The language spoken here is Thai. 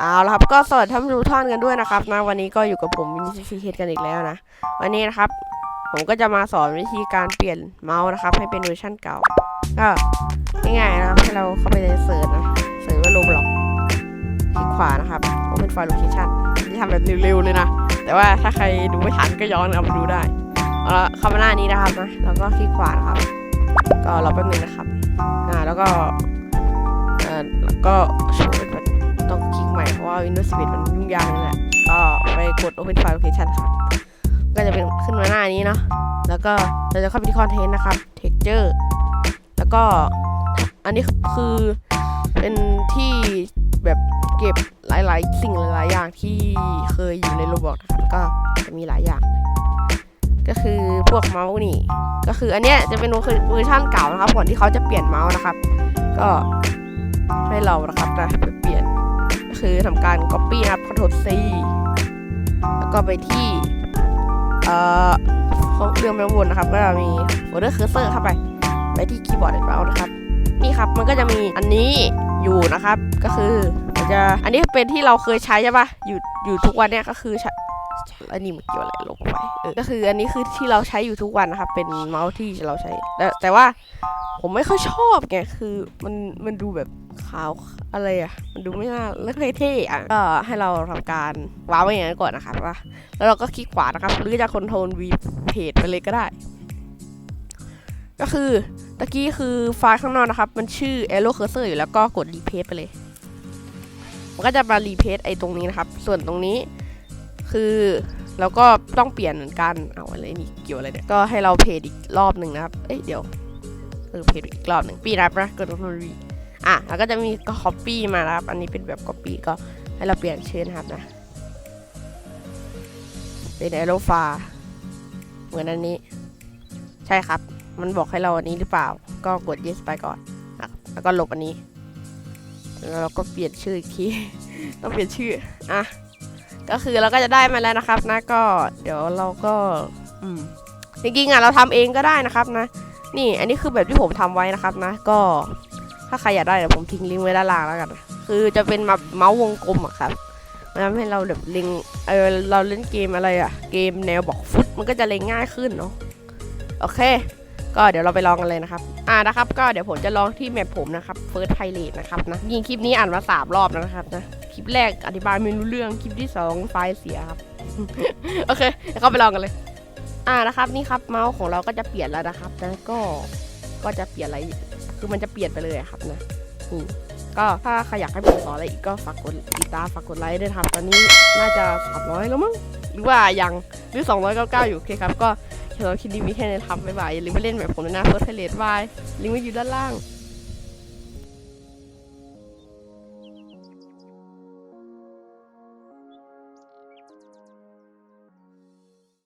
เอาละครับก็สวัสดีท่านผู้ท่านกันด้วยนะครับนะวันนี้ก็อยู่กับผมวินิซีเคกันอีกแล้วนะ วันนี้นะครับ ผมก็จะมาสอนวิธีการเปลี่ยนเมาส์นะครับ ให้เป็นเวอร์ชันเก่า ก็ง่ายๆนะครับให้เราเข้าไปในเสิร์ชนะเสิร์ชว่าโลบล็อกคลิกขวานะครับ Open File Location ที่ทำแบบเร็วๆเลยนะ แต่ว่าถ้าใครดูไม่ทันก็ย้อนเอามาดูได้เอาละเข้ามาหน้านี้นะครับนะแล้วก็คลิกขวานะครับ ก็รอแป๊บนึงนะครับอ่าแล้วก็เอ่อแล้วก็ ใหม่ เพราะว่า Windows 11 มันยุ่งยากนั่นแหละก็ไปกด Open File Location ครับก็จะเป็นขึ้นมาหน้านี้เนาะแล้วก็เราจะเข้าไปที่ Content นะครับ Texture แล้วก็อันนี้คือเป็นที่แบบเก็บหลายๆ สิ่งหลายๆอย่างที่เคยอยู่ในโรบอทนะครับก็จะมีหลายอย่าง ก็คือพวกเมาส์นี่ ก็คืออันเนี้ยจะเป็นเวอร์ชันเก่านะครับก่อนที่เขาจะเปลี่ยนเมาส์นะครับ ก็ให้เรานะครับนะไปเปลี่ยน คือทำการ copy นะครับ Ctrl C แล้วก็ไปที่ เอ่อเขาเรื่องไปบนนะครับ ก็จะมีโฟลเดอร์เคอร์เซอร์เข้าไป ไปที่คีย์บอร์ดเรานะครับ นี่ครับมันก็จะมีอันนี้อยู่นะครับ ก็คือจะ อันนี้เป็นที่เราเคยใช้ใช่ปะอยู่อยู่ทุกวันเนี้ยก็คือ อันนี้มันเกี่ยวอะไรลงไปเออก็คืออันนี้คือที่เราใช้อยู่ทุกวันนะครับเป็นเมาส์ที่เราใช้ แต่แต่ว่าผมไม่ค่อยชอบไงคือมันมันดูแบบขาวอะไรอะ มันดูไม่น่าไม่ค่อยเท่อะก็ให้เราทำการวางไว้อย่างนั้นก่อนนะครับว่าแล้วเราก็คลิกขวานะครับ หรือจะคอนโทรล V เพจไปเลยก็ได้ ก็คือตะกี้คือไฟล์ข้างนอกนะครับ มันชื่อ arrow cursor อยู่แล้วก็กด replace ไปเลย มันก็จะมา replace ไอ้ตรงนี้นะครับ ส่วนตรงนี้ คือเราก็ต้องเปลี่ยนเหมือนกัน เอาอะไรนี่เกี่ยวอะไรเนี่ย ก็ให้เราเพจอีกรอบหนึ่งนะครับ เอ้ยเดี๋ยวเออเพจอีกรอบหนึ่งปีรับนะกด Ctrl V อะแล้วก็จะมีก็ copy มานะครับ อันนี้เป็นแบบ copy ก็ให้เราเปลี่ยนชื่อนะครับนะ เป็น arrow far เหมือนอันนี้ ใช่ครับ มันบอกให้เราอันนี้หรือเปล่า ก็กด yes ไปก่อนนะแล้วก็ลบอันนี้ แล้วเราก็เปลี่ยนชื่ออีกที ต้องเปลี่ยนชื่อ อะ ก็คือเราก็จะได้มาแล้วนะครับนะก็เดี๋ยวเราก็อืมจริงๆอะเราทำเองก็ได้นะครับนะ นี่อันนี้คือแบบที่ผมทำไว้นะครับนะ ก็ถ้าใครอยากได้เดี๋ยวผมทิ้งลิงก์ไว้ด้านล่างแล้วกัน คือจะเป็นมาเมาส์วงกลมอะครับมันทำให้เราแบบเล็งเออเราเล่นเกมอะไรอะเกมแนวบอกฟุตมันก็จะเล็งง่ายขึ้นเนาะโอเค ก็เดี๋ยวเราไปลองกันเลยนะครับ อ่านะครับ ก็เดี๋ยวผมจะลองที่แมปผมนะครับเฟิร์สไพเรตนะครับนะยิงคลิปนี้อ่านมาสามรอบแล้วนะครับนะ ลิปแรกอธิบายไม่รู้เรื่องคลิปที่สองไฟล์เสียครับ โอเคเดี๋ยวเข้าไปลองกันเลย อ่านะครับนี่ครับเมาส์ของเราก็จะเปลี่ยนแล้วนะครับนะก็ก็จะเปลี่ยนอะไรคือมันจะเปลี่ยนไปเลยครับนะนี่ก็ถ้าใครอยากให้ผมสอนอะไรอีกก็ฝากกดติดตามฝากกดไลค์ด้วยครับตอนนี้น่าจะ300แล้วมั้งหรือว่ายังหรือ 299 อยู่โอเคครับก็สำหรับคลิปนี้มีแค่นี้ครับบ๊ายบายอย่าลืมไปเล่นแบบผมนะเฟิร์สไทเลตบายลิงก์ไว้อยู่ด้านล่าง